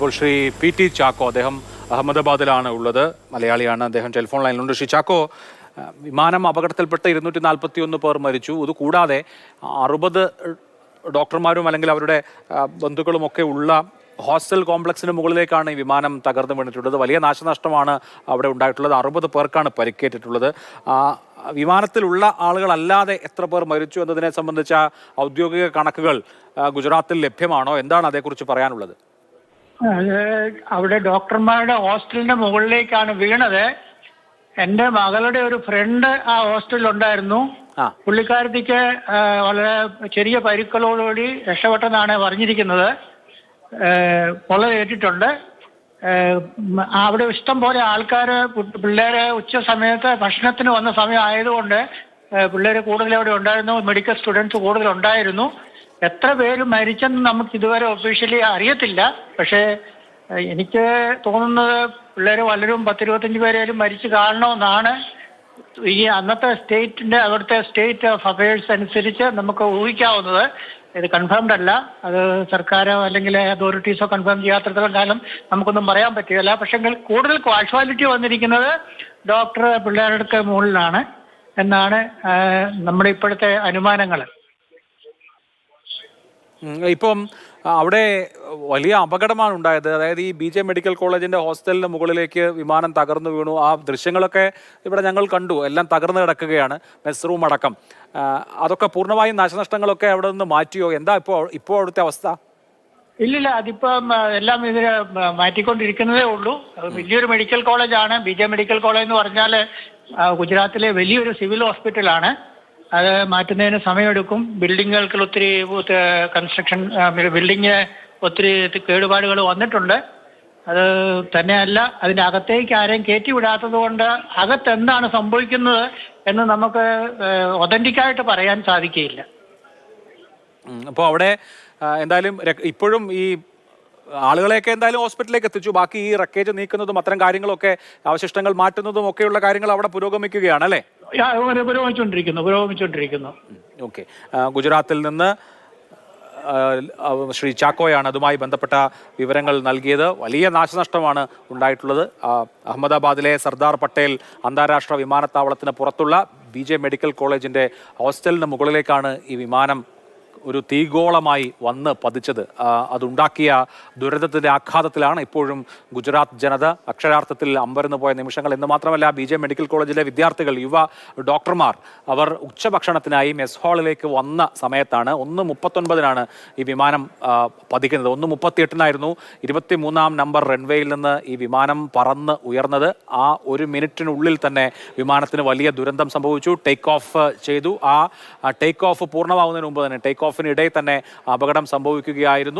ഇപ്പോൾ Shri P T Chacko അദ്ദേഹം അഹമ്മദാബാദിലാണ് ഉള്ളത് മലയാളിയാണ്. അദ്ദേഹം ടെലിഫോൺ ലൈനിലുണ്ട്. ശ്രീ ചാക്കോ വിമാനം അപകടത്തിൽപ്പെട്ട് ഇരുന്നൂറ്റി നാൽപ്പത്തി ഒന്ന് പേർ മരിച്ചു. അതുകൂടാതെ അറുപത് ഡോക്ടർമാരും അല്ലെങ്കിൽ അവരുടെ ബന്ധുക്കളും ഒക്കെ ഉള്ള ഹോസ്റ്റൽ കോംപ്ലക്സിന് മുകളിലേക്കാണ് ഈ വിമാനം തകർന്നു വീണിട്ടുള്ളത്. വലിയ നാശനഷ്ടമാണ് അവിടെ ഉണ്ടായിട്ടുള്ളത്. അറുപത് പേർക്കാണ് പരിക്കേറ്റിട്ടുള്ളത്. വിമാനത്തിലുള്ള ആളുകളല്ലാതെ എത്ര പേർ മരിച്ചു എന്നതിനെ സംബന്ധിച്ച ഔദ്യോഗിക കണക്കുകൾ ഗുജറാത്തിൽ ലഭ്യമാണോ? എന്താണ് അതേക്കുറിച്ച് പറയാനുള്ളത്? അത് അവിടെ ഡോക്ടർമാരുടെ ഹോസ്റ്റലിന്റെ മുകളിലേക്കാണ് വീണത്. എന്റെ മകളുടെ ഒരു ഫ്രണ്ട് ആ ഹോസ്റ്റലിൽ ഉണ്ടായിരുന്നു. പുള്ളിക്കാരത്തിക്ക് വളരെ ചെറിയ പരിക്കളോടുകൂടി രക്ഷപ്പെട്ടെന്നാണ് പറഞ്ഞിരിക്കുന്നത്. പൊള്ളയേറ്റിട്ടുണ്ട് അവിടെ ഇഷ്ടം പോലെ ആൾക്കാർ പിള്ളേര് ഉച്ച സമയത്ത് ഭക്ഷണത്തിന് വന്ന സമയം ആയതുകൊണ്ട് പിള്ളേർ കൂടുതൽ അവിടെ ഉണ്ടായിരുന്നു. മെഡിക്കൽ സ്റ്റുഡൻസ് കൂടുതൽ ഉണ്ടായിരുന്നു. എത്ര പേര് മരിച്ചെന്ന് നമുക്ക് ഇതുവരെ ഒഫീഷ്യലി അറിയത്തില്ല. പക്ഷേ എനിക്ക് തോന്നുന്നത് പിള്ളേർ പലരും പത്തിരുപത്തഞ്ച് പേരേലും മരിച്ചു കാണണമെന്നാണ്. ഈ അന്നത്തെ സ്റ്റേറ്റിന്റെ അവിടുത്തെ സ്റ്റേറ്റ് ഓഫ് അഫയേഴ്സ് അനുസരിച്ച് നമുക്ക് ഊഹിക്കാവുന്നത്. ഇത് കൺഫേംഡ് അല്ല. അത് സർക്കാരോ അല്ലെങ്കിൽ അതോറിറ്റീസോ കൺഫേം ചെയ്യാത്തിടത്തോളം കാലം നമുക്കൊന്നും പറയാൻ പറ്റുകയില്ല. പക്ഷെ കൂടുതൽ കാഷ്വാലിറ്റി വന്നിരിക്കുന്നത് ഡോക്ടർ പിള്ളേരുടെ മുകളിലാണ്. എന്നാണ് നമ്മുടെ ഇപ്പോഴത്തെ അനുമാനങ്ങൾ ഇപ്പം അവിടെ വലിയ അപകടമാണ് ഉണ്ടായത്. അതായത് ഈ ബി ജെ മെഡിക്കൽ കോളേജിന്റെ ഹോസ്റ്റലിന് മുകളിലേക്ക് വിമാനം തകർന്നു വീണു. ആ ദൃശ്യങ്ങളൊക്കെ ഇവിടെ ഞങ്ങൾ കണ്ടു. എല്ലാം തകർന്നു കിടക്കുകയാണ് മെസ് റൂം അടക്കം. അതൊക്കെ പൂർണമായും നാശനഷ്ടങ്ങളൊക്കെ അവിടെ നിന്ന് മാറ്റിയോ? എന്താ ഇപ്പോൾ ഇപ്പോൾ അവിടുത്തെ അവസ്ഥ? ഇല്ലില്ല അതിപ്പം എല്ലാം ഇതിന് മാറ്റിക്കൊണ്ടിരിക്കുന്നതേ ഉള്ളൂ. വലിയൊരു മെഡിക്കൽ കോളേജാണ്. ബി ജെ മെഡിക്കൽ കോളേജ് എന്ന് പറഞ്ഞാൽ ഗുജറാത്തിലെ വലിയൊരു സിവിൽ ഹോസ്പിറ്റലാണ്. അത് മാറ്റുന്നതിന് സമയമെടുക്കും. ബിൽഡിങ്ങുകൾക്ക് ഒത്തിരി കൺസ്ട്രക്ഷൻ ബിൽഡിങ് ഒത്തിരി കേടുപാടുകൾ വന്നിട്ടുണ്ട്. അത് തന്നെയല്ല അതിന്റെ അകത്തേക്ക് ആരെയും കയറ്റി വിടാത്തത് കൊണ്ട് അകത്ത് എന്താണ് സംഭവിക്കുന്നത് എന്ന് നമുക്ക് ഒതന്റിക്കായിട്ട് പറയാൻ സാധിക്കുകയില്ല. അപ്പോൾ അവിടെ എന്തായാലും ഇപ്പോഴും ഈ ആളുകളെയൊക്കെ എന്തായാലും ഹോസ്പിറ്റലിലേക്ക് എത്തിച്ചു. ബാക്കി ഈ റക്കേജ് നീക്കുന്നതും അത്തരം കാര്യങ്ങളൊക്കെ അവശിഷ്ടങ്ങൾ മാറ്റുന്നതും ഒക്കെയുള്ള കാര്യങ്ങൾ അവിടെ പുരോഗമിക്കുകയാണ് അല്ലേ? പുരോഗമിച്ചുകൊണ്ടിരിക്കുന്നു പുരോഗമിച്ചുകൊണ്ടിരിക്കുന്നു. ഓക്കെ. ഗുജറാത്തിൽ നിന്ന് ശ്രീ ചാക്കോയാണ് അതുമായി ബന്ധപ്പെട്ട വിവരങ്ങൾ നൽകിയത്. വലിയ നാശനഷ്ടമാണ് ഉണ്ടായിട്ടുള്ളത്. അഹമ്മദാബാദിലെ സർദാർ പട്ടേൽ അന്താരാഷ്ട്ര വിമാനത്താവളത്തിന് പുറത്തുള്ള ബി ജെ മെഡിക്കൽ കോളേജിന്റെ ഹോസ്റ്റലിന് മുകളിലേക്കാണ് ഈ വിമാനം ഒരു തീഗോളമായി വന്ന് പതിച്ചത്. അതുണ്ടാക്കിയ ദുരന്തത്തിന്റെ ആഘാതത്തിലാണ് ഇപ്പോഴും ഗുജറാത്ത് ജനത അക്ഷരാർത്ഥത്തിൽ അമ്പരന്ന് പോയ നിമിഷങ്ങൾ. എന്ന് മാത്രമല്ല ബി ജെ മെഡിക്കൽ കോളേജിലെ വിദ്യാർത്ഥികൾ യുവ ഡോക്ടർമാർ അവർ ഉച്ചഭക്ഷണത്തിനായി മെസ് ഹാളിലേക്ക് വന്ന സമയത്താണ് ഒന്ന് മുപ്പത്തൊൻപതിനാണ് ഈ വിമാനം പതിക്കുന്നത്. ഒന്ന് മുപ്പത്തിയെട്ടിനായിരുന്നു ഇരുപത്തി മൂന്നാം നമ്പർ റൺവേയിൽ നിന്ന് ഈ വിമാനം പറന്ന് ഉയർന്നത്. ആ ഒരു മിനിറ്റിനുള്ളിൽ തന്നെ വിമാനത്തിന് വലിയ ദുരന്തം സംഭവിച്ചു. ടേക്ക് ഓഫ് ചെയ്തു. ആ ടേക്ക് ഓഫ് പൂർണമാവുന്നതിന് മുമ്പ് തന്നെ ടേക്ക് ഓഫിനിടെ തന്നെ അപകടം സംഭവിക്കുകയായിരുന്നു.